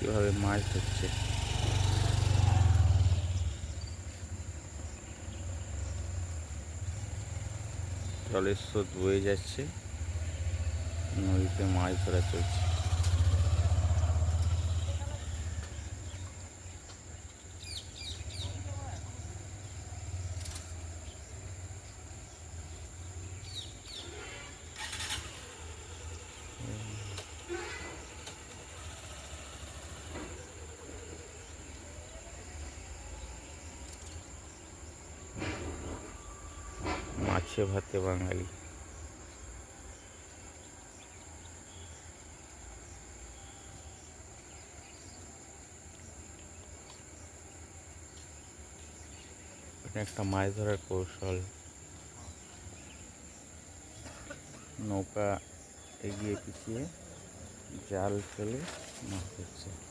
কীভাবে মাছ ধরছে। জলের স্রোত বয়ে যাচ্ছে নদীতে মাছ ধরা চলছে। মাছে ভাতে বাঙালি। একটা মাছ ধরার কৌশল। নৌকা এগিয়ে পিছিয়ে জাল ফেলে মাছ ধরছে।